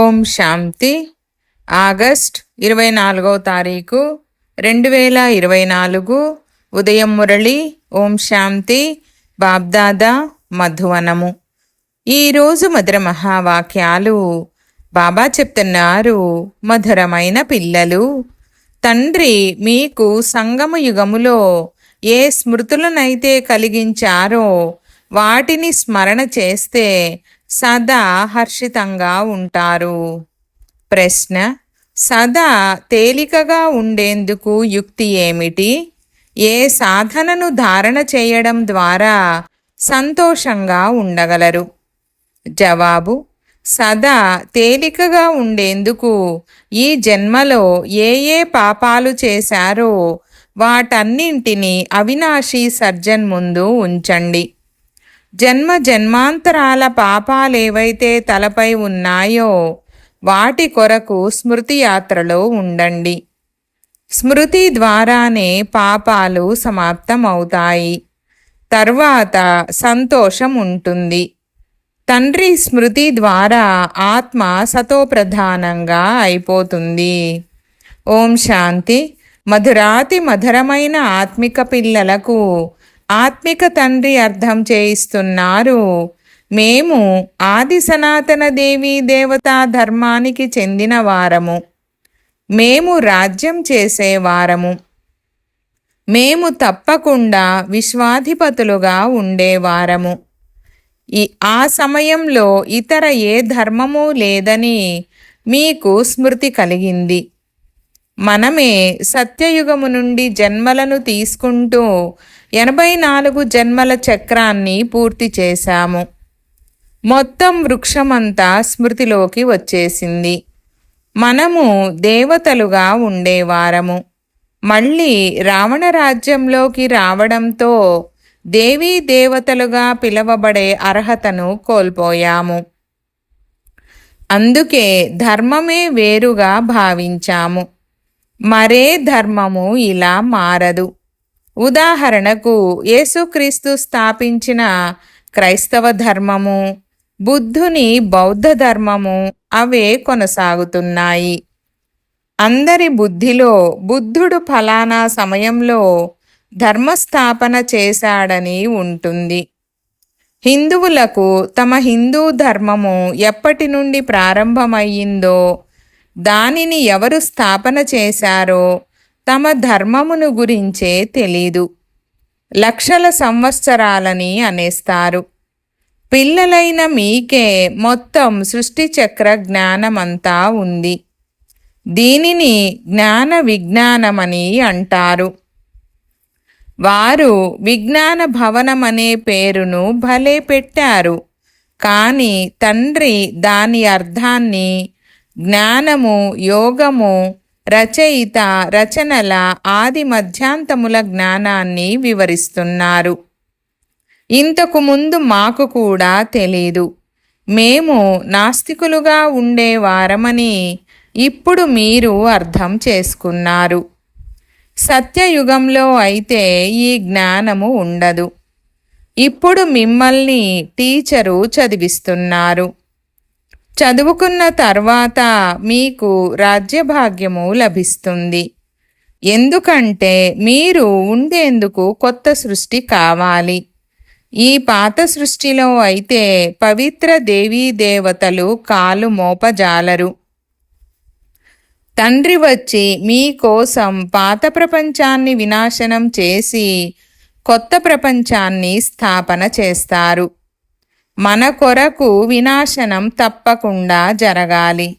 ఓం శాంతి. August ఇరవై నాలుగవ తారీఖు రెండు వేల ఇరవై నాలుగు ఉదయం మురళి ఓం శాంతి బాబ్దాదా మధువనము. ఈరోజు మధుర మహావాక్యాలు బాబా చెప్తున్నారు మధురమైన పిల్లలు తండ్రి మీకు సంగమ యుగములో ఏ స్మృతులనైతే కలిగించారో వాటిని స్మరణ చేస్తే సదా హర్షితంగా ఉంటారు. ప్రశ్న సదా తేలికగా ఉండేందుకు యుక్తి ఏమిటి? ఏ సాధనను ధారణ చేయడం ద్వారా సంతోషంగా ఉండగలరు? జవాబు సదా తేలికగా ఉండేందుకు ఈ జన్మలో ఏ ఏ పాపాలు చేశారో వాటన్నింటినీ అవినాశి సర్జన్ ముందు ఉంచండి. జన్మ జన్మాంతరాల పాపాలేవైతే తలపై ఉన్నాయో వాటి కొరకు స్మృతి యాత్రలో ఉండండి. స్మృతి ద్వారానే పాపాలు సమాప్తమవుతాయి. తర్వాత సంతోషం ఉంటుంది. తండ్రి స్మృతి ద్వారా ఆత్మ సతోప్రధానంగా అయిపోతుంది. ఓం శాంతి. మధురాతి మధురమైన ఆత్మిక పిల్లలకు ఆత్మిక తండ్రి అర్థం చేయిస్తున్నారు. మేము ఆది సనాతన దేవి దేవతా ధర్మానికి చెందిన వారము. మేము రాజ్యం చేసేవారము మేము తప్పకుండా విశ్వాధిపతులుగా ఉండేవారము ఈ ఆ సమయంలో ఇతర ఏ ధర్మము లేదని మీకు స్మృతి కలిగింది. మనమే సత్యయుగము నుండి జన్మలను తీసుకుంటూ ఎనభై నాలుగు జన్మల చక్రాన్ని పూర్తి చేశాము. మొత్తం వృక్షమంతా స్మృతిలోకి వచ్చేసింది. మనము దేవతలుగా ఉండేవారము. మళ్ళీ రావణ రాజ్యంలోకి రావడంతో దేవీ దేవతలుగా పిలవబడే అర్హతను కోల్పోయాము. అందుకే ధర్మమే వేరుగా భావించాము. మరే ధర్మము ఇలా మారదు. ఉదాహరణకు యేసుక్రీస్తు స్థాపించిన క్రైస్తవ ధర్మము బుద్ధుని బౌద్ధ ధర్మము అవే కొనసాగుతున్నాయి. అందరి బుద్ధిలో బుద్ధుడు ఫలానా సమయంలో ధర్మస్థాపన చేశాడని ఉంటుంది. హిందువులకు తమ హిందూ ధర్మము ఎప్పటి నుండి ప్రారంభమయ్యిందో దానిని ఎవరు స్థాపన చేశారో తమ ధర్మమును గురించే తెలీదు. లక్షల సంవత్సరాలని అనేస్తారు. పిల్లలైన మీకే మొత్తం సృష్టి చక్ర జ్ఞానమంతా ఉంది. దీనిని జ్ఞాన విజ్ఞానమని అంటారు. వారు విజ్ఞాన భవనమనే పేరును భలే పెట్టారు. కానీ తండ్రి దాని అర్థాన్ని జ్ఞానము యోగము రచయిత రచనల ఆది మధ్యాంతముల జ్ఞానాన్ని వివరిస్తున్నారు. ఇంతకు ముందు మాకు కూడా తెలీదు. మేము నాస్తికులుగా ఉండేవారమని ఇప్పుడు మీరు అర్థం చేసుకున్నారు. సత్యయుగంలో అయితే ఈ జ్ఞానము ఉండదు. ఇప్పుడు మిమ్మల్ని టీచరు చదివిస్తున్నారు. చదువుకున్న తర్వాత మీకు రాజ్యభాగ్యము లభిస్తుంది. ఎందుకంటే మీరు ఉండేందుకు కొత్త సృష్టి కావాలి. ఈ పాత సృష్టిలో అయితే పవిత్ర దేవీ దేవతలు కాలు మోపజాలరు. తండ్రి వచ్చి మీకోసం పాత ప్రపంచాన్ని వినాశనం చేసి కొత్త ప్రపంచాన్ని స్థాపన చేస్తారు. మన కొరకు వినాశనం తప్పకుండా జరగాలి.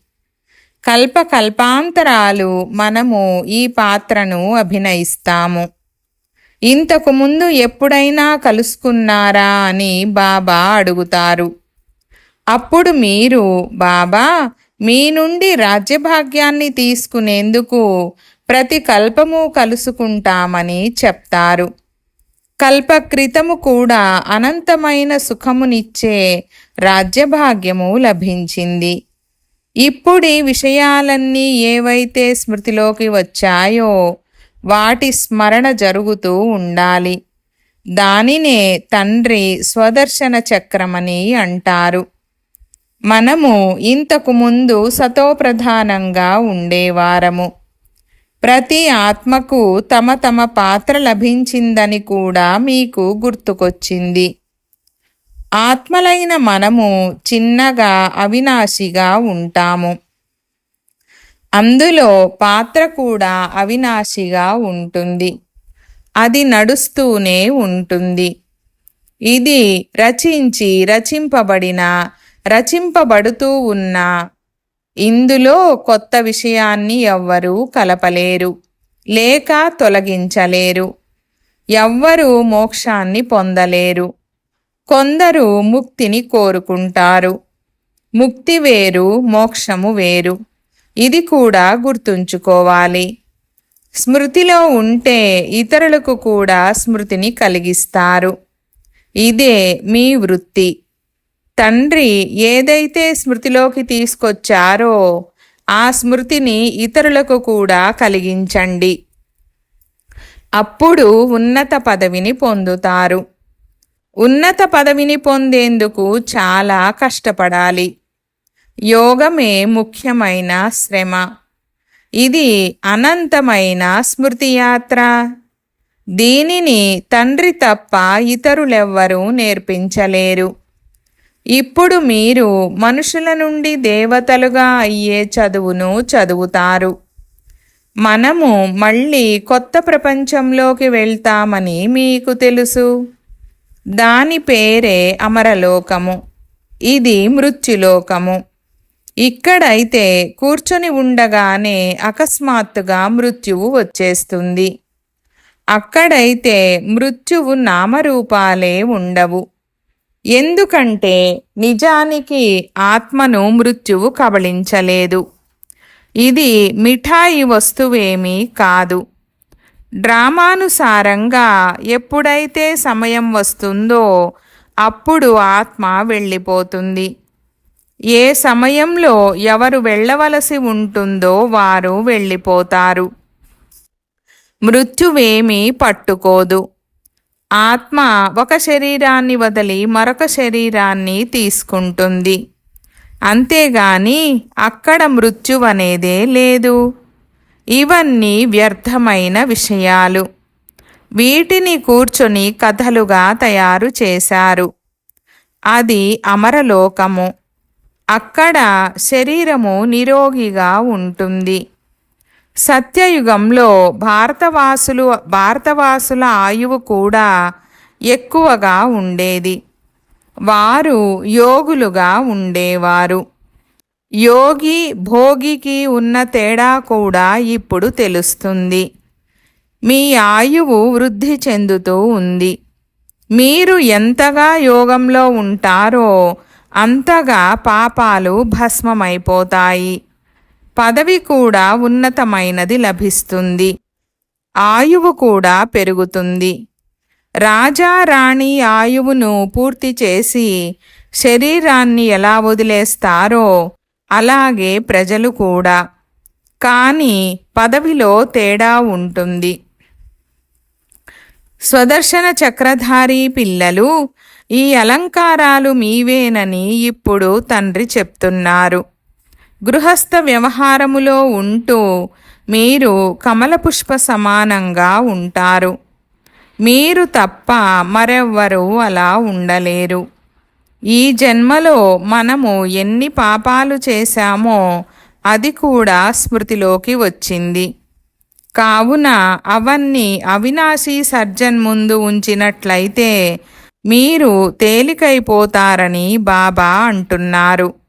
కల్ప కల్పాంతరాలు మనము ఈ పాత్రను అభినయిస్తాము. ఇంతకు ముందు ఎప్పుడైనా కలుసుకున్నారా అని బాబా అడుగుతారు. అప్పుడు మీరు బాబా మీ నుండి రాజ్యభాగ్యాన్ని తీసుకునేందుకు ప్రతి కల్పము కలుసుకుంటామని చెప్తారు. కల్పక్రితము కూడా అనంతమైన సుఖమునిచ్చే రాజ్యభాగ్యము లభించింది. ఇప్పుడు విషయాలన్నీ ఏవైతే స్మృతిలోకి వచ్చాయో వాటి స్మరణ జరుగుతూ ఉండాలి. దానినే తండ్రి స్వదర్శన చక్రమని అంటారు. మనము ఇంతకు ముందు సతోప్రధానంగా ఉండేవారము. ప్రతి ఆత్మకు తమ తమ పాత్ర లభించిందని కూడా మీకు గుర్తుకొచ్చింది. ఆత్మలైన మనము చిన్నగా అవినాశిగా ఉంటాము. అందులో పాత్ర కూడా అవినాశిగా ఉంటుంది. అది నడుస్తూనే ఉంటుంది. ఇది రచించి రచింపబడిన రచింపబడుతూ ఉన్న ఇందులో కొత్త విషయాన్ని ఎవ్వరూ కలపలేరు లేక తొలగించలేరు ఎవ్వరూ మోక్షాన్ని పొందలేరు. కొందరు ముక్తిని కోరుకుంటారు ముక్తి వేరు మోక్షము వేరు. ఇది కూడా గుర్తుంచుకోవాలి. స్మృతిలో ఉంటే ఇతరులకు కూడా స్మృతిని కలిగిస్తారు. ఇదే మీ వృత్తి. తండ్రి ఏదైతే స్మృతిలోకి తీసుకొచ్చారో ఆ స్మృతిని ఇతరులకు కూడా కలిగించండి. అప్పుడు ఉన్నత పదవిని పొందుతారు. ఉన్నత పదవిని పొందేందుకు చాలా కష్టపడాలి. యోగమే ముఖ్యమైన శ్రమ. ఇది అనంతమైన స్మృతి యాత్ర దీనిని తండ్రి తప్ప ఇతరులెవ్వరూ నేర్పించలేరు. ఇప్పుడు మీరు మనుషుల నుండి దేవతలుగా అయ్యే చదువును చదువుతారు. మనము మళ్ళీ కొత్త ప్రపంచంలోకి వెళ్తామని మీకు తెలుసు. దాని పేరే అమరలోకము. ఇది మృత్యులోకము. ఇక్కడైతే కూర్చొని ఉండగానే అకస్మాత్తుగా మృత్యువు వచ్చేస్తుంది. అక్కడైతే మృత్యువు నామరూపాలే ఉండవు. ఎందుకంటే నిజానికి ఆత్మను మృత్యువు కబళించలేదు. ఇది మిఠాయి వస్తువేమీ కాదు. డ్రామానుసారంగా ఎప్పుడైతే సమయం వస్తుందో అప్పుడు ఆత్మ వెళ్ళిపోతుంది. ఏ సమయంలో ఎవరు వెళ్ళవలసి ఉంటుందో వారు వెళ్ళిపోతారు. మృత్యువేమీ పట్టుకోదు. ఆత్మ ఒక శరీరాన్ని వదిలి మరొక శరీరాన్ని తీసుకుంటుంది. అంతేగాని అక్కడ మృత్యువనేదే లేదు. ఇవన్నీ వ్యర్థమైన విషయాలు. వీటిని కూర్చొని కథలుగా తయారు చేశారు. అది అమరలోకము. అక్కడ శరీరము నిరోగిగా ఉంటుంది. సత్యయుగంలో భారతవాసులు భారతవాసుల ఆయువు కూడా ఎక్కువగా ఉండేది. వారు యోగులుగా ఉండేవారు. యోగి భోగికి ఉన్న తేడా కూడా ఇప్పుడు తెలుస్తుంది. మీ ఆయువు వృద్ధి చెందుతూ ఉంది. మీరు ఎంతగా యోగంలో ఉంటారో అంతగా పాపాలు భస్మమైపోతాయి. పదవి కూడా ఉన్నతమైనది లభిస్తుంది. ఆయువు కూడా పెరుగుతుంది. రాజా రాణి ఆయువును పూర్తి చేసి శరీరాన్ని ఎలా వదిలేస్తారో అలాగే ప్రజలు కూడా. కానీ పదవిలో తేడా ఉంటుంది. స్వదర్శన చక్రధారి పిల్లలు ఈ అలంకారాలు మీవేనని ఇప్పుడు తండ్రి చెప్తున్నారు. గృహస్థ వ్యవహారములో ఉంటూ మీరు కమలపుష్ప సమానంగా ఉంటారు. మీరు తప్ప మరెవ్వరూ అలా ఉండలేరు. ఈ జన్మలో మనము ఎన్ని పాపాలు చేశామో అది కూడా స్మృతిలోకి వచ్చింది. కావున అవన్నీ అవినాశీ సర్జన్ ముందు ఉంచినట్లయితే మీరు తేలికైపోతారని బాబా అంటున్నారు.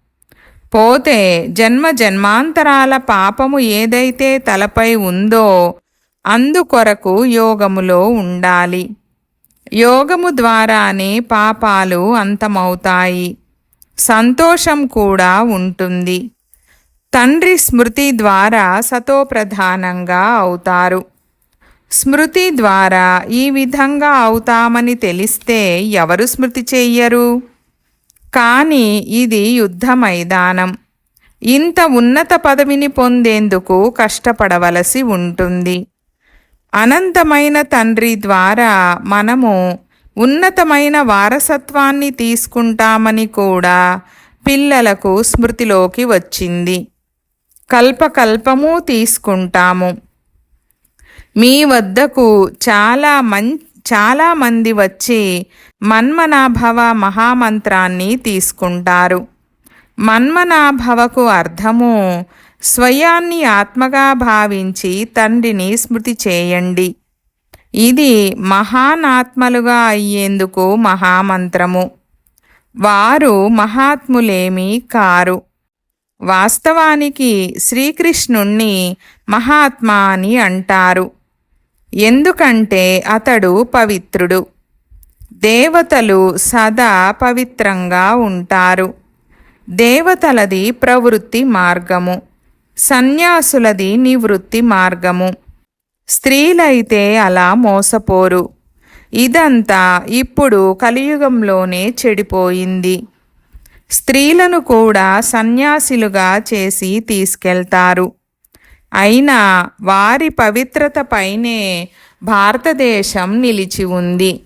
పోతే జన్మ జన్మాంతరాల పాపము ఏదైతే తలపై ఉందో అందుకొరకు యోగములో ఉండాలి. యోగము ద్వారానే పాపాలు అంతమవుతాయి. సంతోషం కూడా ఉంటుంది. తండ్రి స్మృతి ద్వారా సతోప్రధానంగా అవుతారు. స్మృతి ద్వారా ఈ విధంగా అవుతామని తెలిస్తే ఎవరు స్మృతి చెయ్యరు? కానీ ఇది యుద్ధ మైదానం ఇంత ఉన్నత పదవిని పొందేందుకు కష్టపడవలసి ఉంటుంది. అనంతమైన తండ్రి ద్వారా మనము ఉన్నతమైన వారసత్వాన్ని తీసుకుంటామని కూడా పిల్లలకు స్మృతిలోకి వచ్చింది. కల్పకల్పము తీసుకుంటాము. మీ వద్దకు చాలా మంచి చాలామంది వచ్చి మన్మనాభవ మహామంత్రాన్ని తీసుకుంటారు. మన్మనాభవకు అర్థము స్వయాన్ని ఆత్మగా భావించి తండ్రిని స్మృతి చేయండి. ఇది మహానాత్మలుగా అయ్యేందుకు మహామంత్రము. వారు మహాత్ములేమీ కారు. వాస్తవానికి శ్రీకృష్ణుణ్ణి మహాత్మా అని అంటారు. ఎందుకంటే అతడు పవిత్రుడు. దేవతలు సదా పవిత్రంగా ఉంటారు. దేవతలది ప్రవృత్తి మార్గము. సన్యాసులది నివృత్తి మార్గము. స్త్రీలైతే అలా మోసపోరు. ఇదంతా ఇప్పుడు కలియుగంలోనే చెడిపోయింది. స్త్రీలను కూడా సన్యాసిలుగా చేసి తీసుకెళ్తారు. అయినా వారి పవిత్రత పైనే భారతదేశం నిలిచి ఉంది.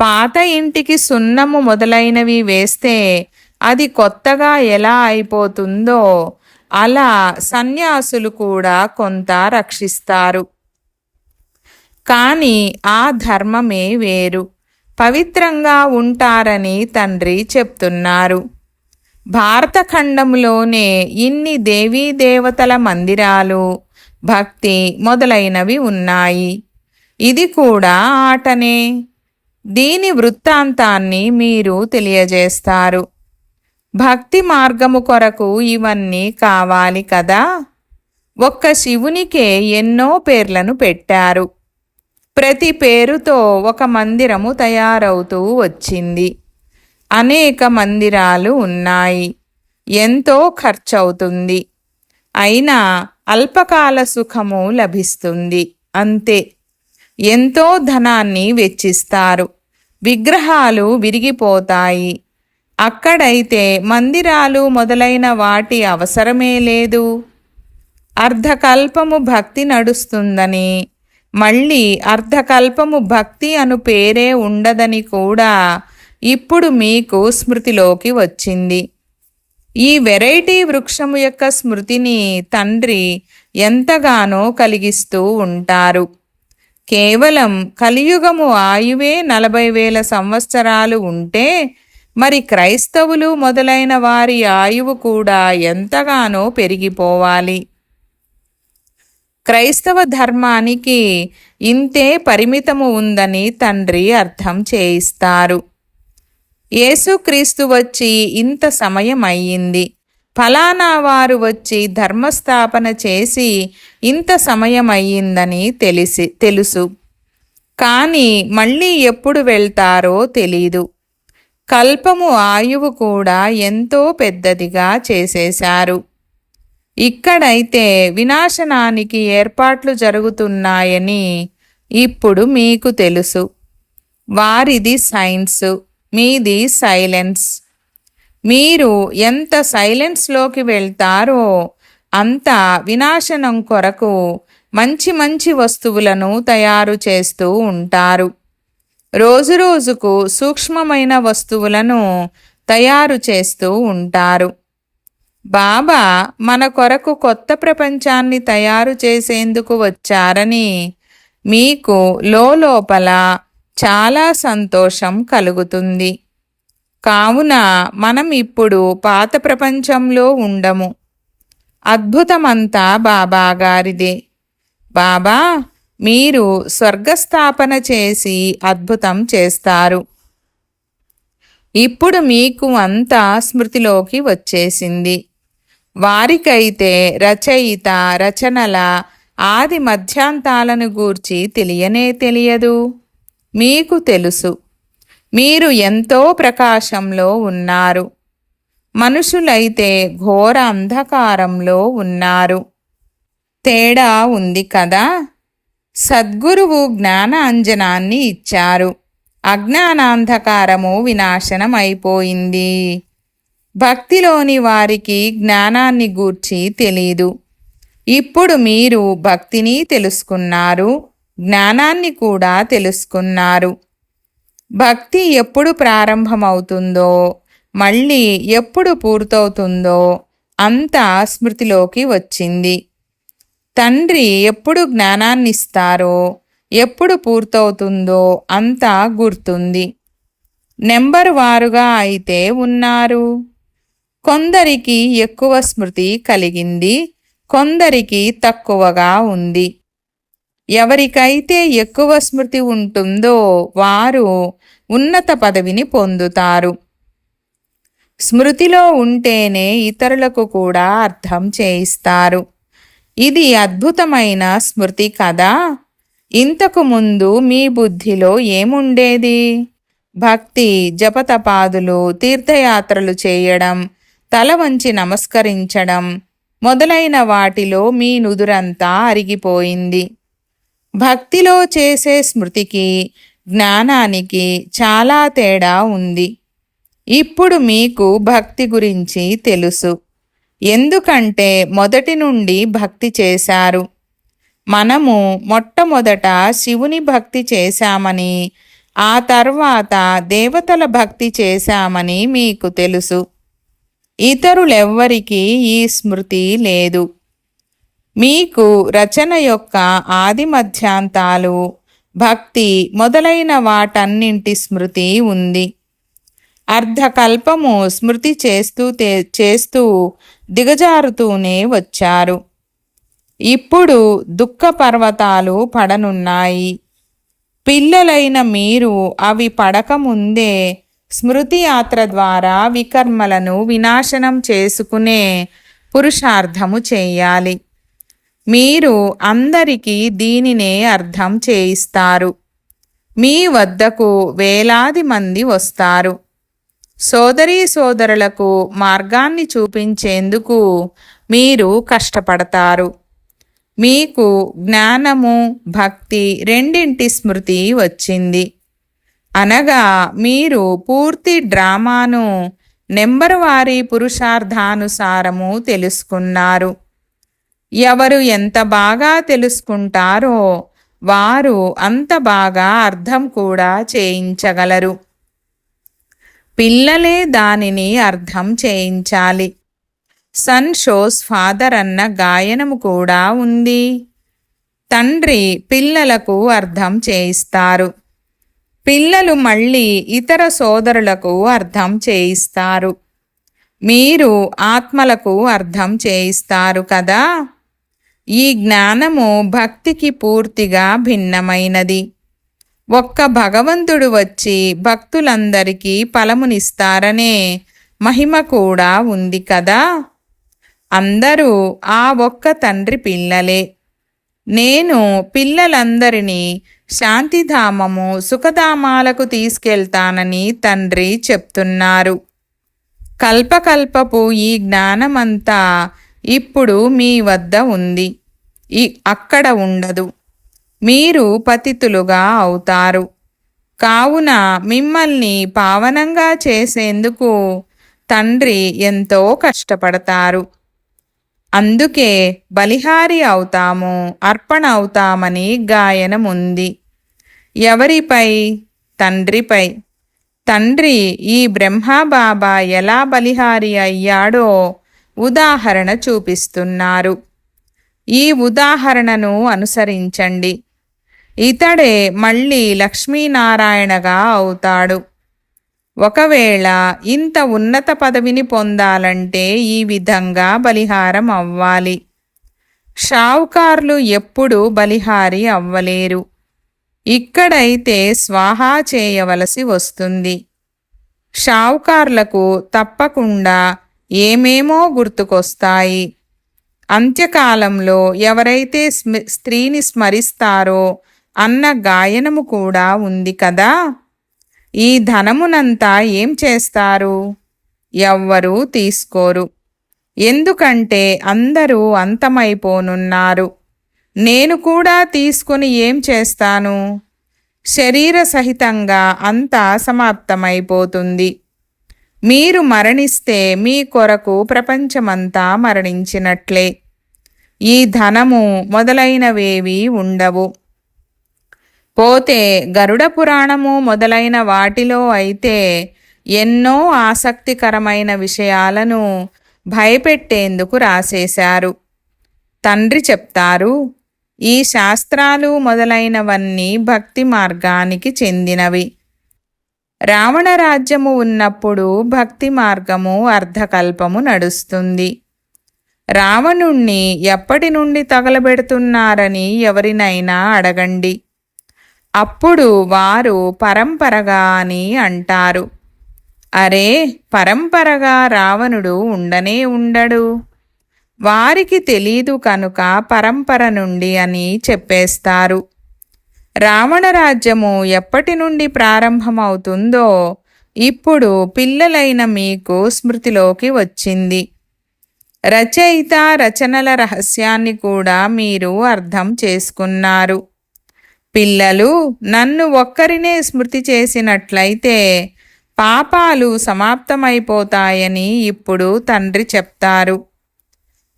పాత ఇంటికి సున్నము మొదలైనవి వేస్తే అది కొత్తగా ఎలా అయిపోతుందో అలా సన్యాసులు కూడా కొంత రక్షిస్తారు. కానీ ఆ ధర్మమే వేరు. పవిత్రంగా ఉంటారని తండ్రి చెప్తున్నారు. భారతఖండంలోనే ఇన్ని దేవీ దేవతల మందిరాలు భక్తి మొదలైనవి ఉన్నాయి. ఇది కూడా ఆటనే. దీని వృత్తాంతాన్ని మీరు తెలియజేస్తారు. భక్తి మార్గము కొరకు ఇవన్నీ కావాలి కదా? ఒక్క శివునికే ఎన్నో పేర్లను పెట్టారు. ప్రతి పేరుతో ఒక మందిరము తయారవుతూ వచ్చింది. అనేక మందిరాలు ఉన్నాయి. ఎంతో ఖర్చవుతుంది. అయినా అల్పకాల సుఖము లభిస్తుంది. అంతే. ఎంతో ధనాన్ని వెచ్చిస్తారు. విగ్రహాలు విరిగిపోతాయి. అక్కడైతే మందిరాలు మొదలైన వాటి అవసరమే లేదు. అర్ధకల్పము భక్తి నడుస్తుందని మళ్ళీ అర్ధకల్పము భక్తి అను పేరే ఉండదని కూడా ఇప్పుడు మీకు స్మృతిలోకి వచ్చింది. ఈ వెరైటీ వృక్షము యొక్క స్మృతిని తండ్రి ఎంతగానో కలిగిస్తూ ఉంటారు. కేవలం కలియుగము ఆయువే నలభై వేల సంవత్సరాలు ఉంటే మరి క్రైస్తవులు మొదలైన వారి ఆయువు కూడా ఎంతగానో పెరిగిపోవాలి. క్రైస్తవ ధర్మానికి ఇంతే పరిమితము ఉందని తండ్రి అర్థం చేయిస్తారు. యేసుక్రీస్తు వచ్చి ఇంత సమయం అయ్యింది ఫలానా వారు వచ్చి ధర్మస్థాపన చేసి ఇంత సమయం అయ్యిందని తెలిసి తెలుసు. కానీ మళ్ళీ ఎప్పుడు వెళ్తారో తెలీదు. కల్పము ఆయువు కూడా ఎంతో పెద్దదిగా చేసేశారు. ఇక్కడైతే వినాశనానికి ఏర్పాట్లు జరుగుతున్నాయని ఇప్పుడు మీకు తెలుసు. వారిది సైన్సు. మీది సైలెన్స్. మీరు ఎంత సైలెన్స్లోకి వెళ్తారో అంత వినాశనం కొరకు మంచి మంచి వస్తువులను తయారు చేస్తూ ఉంటారు. రోజు రోజుకు సూక్ష్మమైన వస్తువులను తయారు చేస్తూ ఉంటారు. బాబా మన కొరకు కొత్త ప్రపంచాన్ని తయారు చేసేందుకు వచ్చారని మీకు లోపల చాలా సంతోషం కలుగుతుంది. కావున మనం ఇప్పుడు పాత ప్రపంచంలో ఉండము. అద్భుతమంతా బాబా గారిదే. బాబా మీరు స్వర్గస్థాపన చేసి అద్భుతం చేస్తారు. ఇప్పుడు మీకు అంతా స్మృతిలోకి వచ్చేసింది. వారికైతే రచయిత రచనల ఆది మధ్యాంతాలను గూర్చి తెలియనే తెలియదు. మీకు తెలుసు. మీరు ఎంతో ప్రకాశంలో ఉన్నారు. మనుషులైతే ఘోర అంధకారంలో ఉన్నారు. తేడా ఉంది కదా? సద్గురువు జ్ఞాన అంజనాన్ని ఇచ్చారు. అజ్ఞానాంధకారము వినాశనం అయిపోయింది భక్తిలోని వారికి జ్ఞానాన్ని గూర్చి తెలీదు. ఇప్పుడు మీరు భక్తిని తెలుసుకున్నారు. జ్ఞానాన్ని కూడా తెలుసుకున్నారు. భక్తి ఎప్పుడు ప్రారంభమవుతుందో మళ్ళీ ఎప్పుడు పూర్తవుతుందో అంతా స్మృతిలోకి వచ్చింది. తండ్రి ఎప్పుడు జ్ఞానాన్నిస్తారో ఎప్పుడు పూర్తవుతుందో అంతా గుర్తుంది. నెంబర్ వారుగా అయితే ఉన్నారు. కొందరికి ఎక్కువ స్మృతి కలిగింది కొందరికి తక్కువగా ఉంది. ఎవరికైతే ఎక్కువ స్మృతి ఉంటుందో వారు ఉన్నత పదవిని పొందుతారు. స్మృతిలో ఉంటేనే ఇతరులకు కూడా అర్థం చేయిస్తారు. ఇది అద్భుతమైన స్మృతి కదా ఇంతకు ముందు మీ బుద్ధిలో ఏముండేది? భక్తి జపతపాదులు తీర్థయాత్రలు చేయడం తల వంచి నమస్కరించడం మొదలైన వాటిలో మీ నుదురంతా అరిగిపోయింది. భక్తిలో చేసే స్మృతికి జ్ఞానానికి చాలా తేడా ఉంది. ఇప్పుడు మీకు భక్తి గురించి తెలుసు. ఎందుకంటే మొదటి నుండి భక్తి చేశారు. మనము మొట్టమొదట శివుని భక్తి చేశామని ఆ తర్వాత దేవతల భక్తి చేశామని మీకు తెలుసు. ఇతరులెవ్వరికీ ఈ స్మృతి లేదు. మీకు రచన యొక్క ఆది మధ్యాంతాలు భక్తి మొదలైన వాటన్నింటి స్మృతి ఉంది. అర్ధకల్పము స్మృతి చేస్తూ చేస్తూ దిగజారుతూనే వచ్చారు. ఇప్పుడు దుఃఖ పర్వతాలు పడనున్నాయి. పిల్లలైన మీరు అవి పడకముందే స్మృతి యాత్ర ద్వారా వికర్మలను వినాశనం చేసుకునే పురుషార్థము చేయాలి. మీరు అందరికీ దీనినే అర్థం చేయిస్తారు. మీ వద్దకు వేలాది మంది వస్తారు. సోదరీ సోదరులకు మార్గాన్ని చూపించేందుకు మీరు కష్టపడతారు. మీకు జ్ఞానము భక్తి రెండింటి స్మృతి వచ్చింది. అనగా మీరు పూర్తి డ్రామాను నెంబరు వారి పురుషార్థానుసారము తెలుసుకున్నారు. ఎవరు ఎంత బాగా తెలుసుకుంటారో వారు అంత బాగా అర్థం కూడా చేయించగలరు. పిల్లలే దానిని అర్థం చేయించాలి. సన్ షోస్ ఫాదర్ అన్న గాయనము కూడా ఉంది. తండ్రి పిల్లలకు అర్థం చేయిస్తారు. పిల్లలు మళ్ళీ ఇతర సోదరులకు అర్థం చేయిస్తారు. మీరు ఆత్మలకు అర్థం చేయిస్తారు కదా? ఈ జ్ఞానము భక్తికి పూర్తిగా భిన్నమైనది. ఒక్క భగవంతుడు వచ్చి భక్తులందరికీ ఫలమునిస్తారనే మహిమ కూడా ఉంది కదా? అందరూ ఆ ఒక్క తండ్రి పిల్లలే. నేను పిల్లలందరినీ శాంతిధామము సుఖధామాలకు తీసుకెళ్తానని తండ్రి చెప్తున్నారు. కల్పకల్పపు ఈ జ్ఞానమంతా ఇప్పుడు మీ వద్ద ఉంది. ఈ అక్కడ ఉండదు. మీరు పతితులుగా అవుతారు. కావున మిమ్మల్ని పావనంగా చేసేందుకు తండ్రి ఎంతో కష్టపడతారు. అందుకే బలిహారి అవుతాము అర్పణ అవుతామని గాయనముంది. ఎవరిపై? తండ్రిపై. తండ్రి ఈ బ్రహ్మబాబా ఎలా బలిహారి అయ్యాడో ఉదాహరణ చూపిస్తున్నారు. ఈ ఉదాహరణను అనుసరించండి. ఇతడే మళ్ళీ లక్ష్మీనారాయణగా అవుతాడు. ఒకవేళ ఇంత ఉన్నత పదవిని పొందాలంటే ఈ విధంగా బలిహారం అవ్వాలి. షావుకార్లు ఎప్పుడు బలిహారి అవ్వలేరు. ఇక్కడైతే స్వాహా చేయవలసి వస్తుంది. షావుకార్లకు తప్పకుండా ఏమేమో గుర్తుకొస్తాయి. అంత్యకాలంలో ఎవరైతే స్త్రీని స్మరిస్తారో అన్న గాయనము కూడా ఉంది కదా? ఈ ధనమునంతా ఏం చేస్తారు? ఎవ్వరూ తీసుకోరు. ఎందుకంటే అందరూ అంతమైపోనున్నారు. నేను కూడా తీసుకుని ఏం చేస్తాను? శరీర సహితంగా అంతా సమాప్తమైపోతుంది. మీరు మరణిస్తే మీ కొరకు ప్రపంచమంతా మరణించినట్లే. ఈ ధనము మొదలైనవేవి ఉండవు. పోతే గరుడ పురాణము మొదలైన వాటిలో అయితే ఎన్నో ఆసక్తికరమైన విషయాలను భయపెట్టేందుకు రాసేశారు. తండ్రి చెప్తారు ఈ శాస్త్రాలు మొదలైనవన్నీ భక్తి మార్గానికి చెందినవి. రావణ రాజ్యము ఉన్నప్పుడు భక్తి మార్గము అర్ధకల్పము నడుస్తుంది. రావణుణ్ణి ఎప్పటి నుండి తగలబెడుతున్నారని ఎవరినైనా అడగండి. అప్పుడు వారు పరంపరగా అని అంటారు. అరే పరంపరగా రావణుడు ఉండనే ఉండడు. వారికి తెలీదు కనుక పరంపర నుండి అని చెప్పేస్తారు. రావణ రాజ్యము ఎప్పటి నుండి ప్రారంభమవుతుందో ఇప్పుడు పిల్లలైన మీకు స్మృతిలోకి వచ్చింది. రచయిత రచనల రహస్యాన్ని కూడా మీరు అర్థం చేసుకున్నారు. పిల్లలు నన్ను ఒక్కరినే స్మృతి చేసినట్లయితే పాపాలు సమాప్తమైపోతాయని ఇప్పుడు తండ్రి చెప్తారు.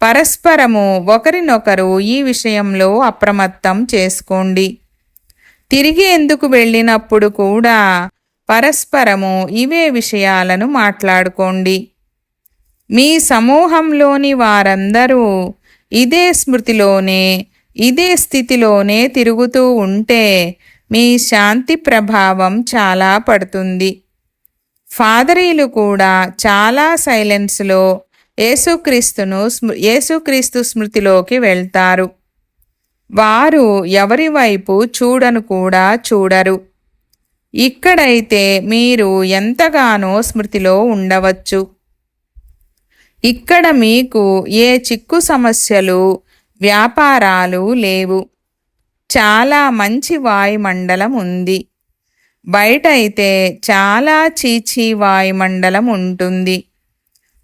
పరస్పరము ఒకరినొకరు ఈ విషయంలో అప్రమత్తం చేసుకోండి. తిరిగి ఎందుకు వెళ్ళినప్పుడు కూడా పరస్పరము ఇవే విషయాలను మాట్లాడుకోండి. మీ సమూహంలోని వారందరూ ఇదే స్మృతిలోనే ఇదే స్థితిలోనే తిరుగుతూ ఉంటే మీ శాంతి ప్రభావం చాలా పడుతుంది. ఫాదరీలు కూడా చాలా సైలెన్స్లో యేసుక్రీస్తును స్మృ యేసుక్రీస్తు స్మృతిలోకి వెళ్తారు. వారు ఎవరి వైపు చూడను కూడా చూడరు. ఇక్కడైతే మీరు ఎంతగానో స్మృతిలో ఉండవచ్చు. ఇక్కడ మీకు ఏ చిక్కు సమస్యలు వ్యాపారాలు లేవు. చాలా మంచి వాయుమండలం ఉంది. బయటైతే చాలా చీచీ వాయుమండలం ఉంటుంది.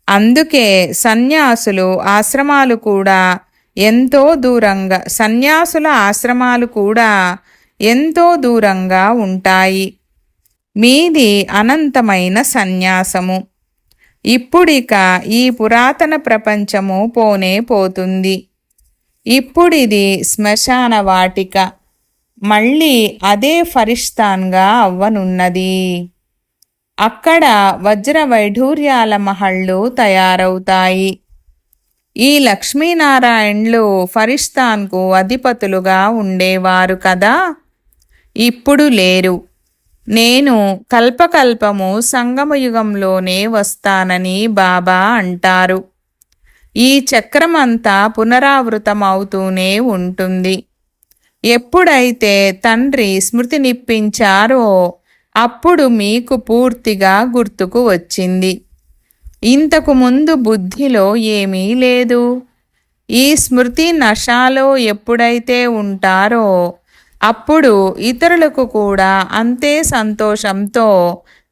అందుకే సన్యాసులు ఆశ్రమాలు కూడా ఎంతో దూరంగా సన్యాసుల ఆశ్రమాలు కూడా ఎంతో దూరంగా ఉంటాయి. మీది అనంతమైన సన్యాసము. ఇప్పుడిక ఈ పురాతన ప్రపంచము పోనే పోతుంది. ఇప్పుడిది శ్మశాన వాటిక. మళ్ళీ అదే ఫరిష్తాన్గా అవ్వనున్నది. అక్కడ వజ్ర వైఢూర్యాల మహళ్ళు తయారవుతాయి. ఈ లక్ష్మీనారాయణులు ఫరిస్తాన్కు అధిపతులుగా ఉండేవారు కదా? ఇప్పుడు లేరు. నేను కల్పకల్పము సంగమయుగంలోనే వస్తానని బాబా అంటారు. ఈ చక్రమంతా పునరావృతమవుతూనే ఉంటుంది. ఎప్పుడైతే తండ్రి స్మృతి నిప్పించారో అప్పుడు మీకు పూర్తిగా గుర్తుకు వచ్చింది. ఇంతకు ముందు బుద్ధిలో ఏమీ లేదు ఈ స్మృతి నషాలో ఎప్పుడైతే ఉంటారో అప్పుడు ఇతరులకు కూడా అంతే సంతోషంతో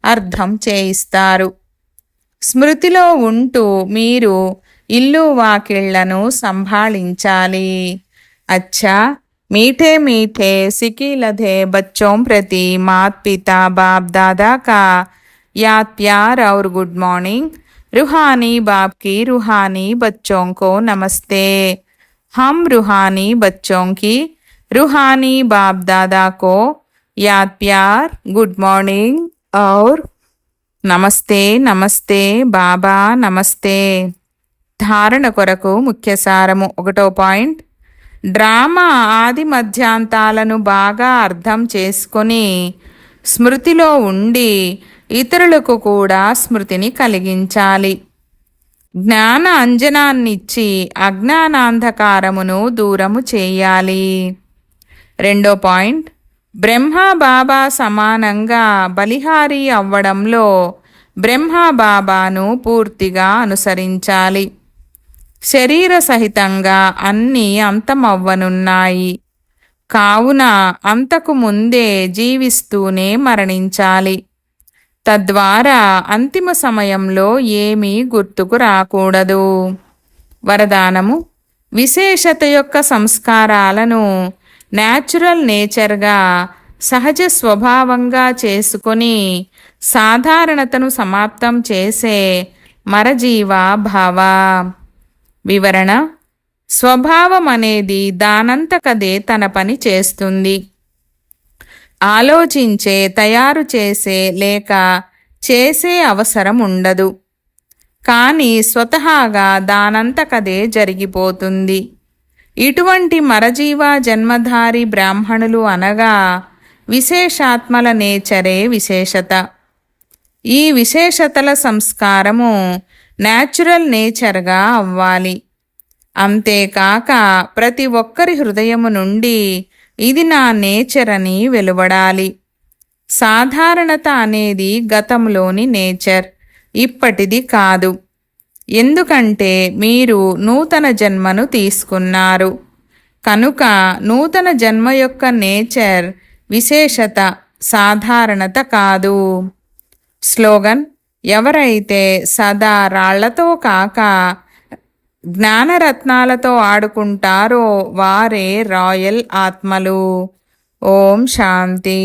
అర్థం చేయిస్తారు స్మృతిలో ఉంటూ మీరు ఇల్లు వాకిళ్లను సంభాళించాలి అచ్చా मीठे मीठे सिकी लधे बच्चों प्रति मात पिता बाप दादा का याद प्यार और गुड मॉर्निंग रूहानी बाप की रूहानी बच्चों को नमस्ते हम रूहानी बच्चों की रूहानी बाप दादा को याद प्यार गुड मॉर्निंग और నమస్తే నమస్తే బాబా నమస్తే ధారణ కొరకు ముఖ్య సారము ఒకటో పాయింట్ డ్రామా ఆది మధ్యాంతాలను బాగా అర్థం చేసుకొని స్మృతిలో ఉండి ఇతరులకు కూడా స్మృతిని కలిగించాలి. జ్ఞాన అంజనాన్నిచ్చి అజ్ఞానాంధకారమును దూరము చేయాలి. రెండో పాయింట్. బ్రహ్మ బాబా సమానంగా బలిహారీ అవ్వడంలో బ్రహ్మ బాబాను పూర్తిగా అనుసరించాలి. శరీర సహితంగా అన్నీ అంతమవ్వనున్నాయి. కావున అంతకు ముందే జీవిస్తూనే మరణించాలి. తద్వారా అంతిమ సమయంలో ఏమీ గుర్తుకు రాకూడదు. వరదానము విశేషత యొక్క సంస్కారాలను న్యాచురల్ నేచర్గా సహజ స్వభావంగా చేసుకొని సాధారణతను సమాప్తం చేసే మరజీవ భావ. వివరణ స్వభావం అనేది దానంతకదే తన పని చేస్తుంది. ఆలోచించే తయారు చేసే లేక చేసే అవసరం ఉండదు కానీ స్వతహాగా దానంతకదే జరిగిపోతుంది. ఇటువంటి మరజీవ జన్మధారి బ్రాహ్మణులు అనగా విశేషాత్మల నేచరే విశేషత. ఈ విశేషతల సంస్కారము న్యాచురల్ నేచర్గా అవ్వాలి. అంతేకాక ప్రతి ఒక్కరి హృదయము నుండి ఇది నా నేచర్ అని వెలువడాలి. సాధారణత అనేది గతంలోని నేచర్ ఇప్పటిది కాదు. ఎందుకంటే మీరు నూతన జన్మను తీసుకున్నారు. కనుక నూతన జన్మ యొక్క నేచర్ విశేషత సాధారణత కాదు. స్లోగన్ ఎవరైతే సదా రాళ్ళతో కాక జ్ఞానరత్నాలతో ఆడుకుంటారో వారే రాయల్ ఆత్మలు. ఓం శాంతి.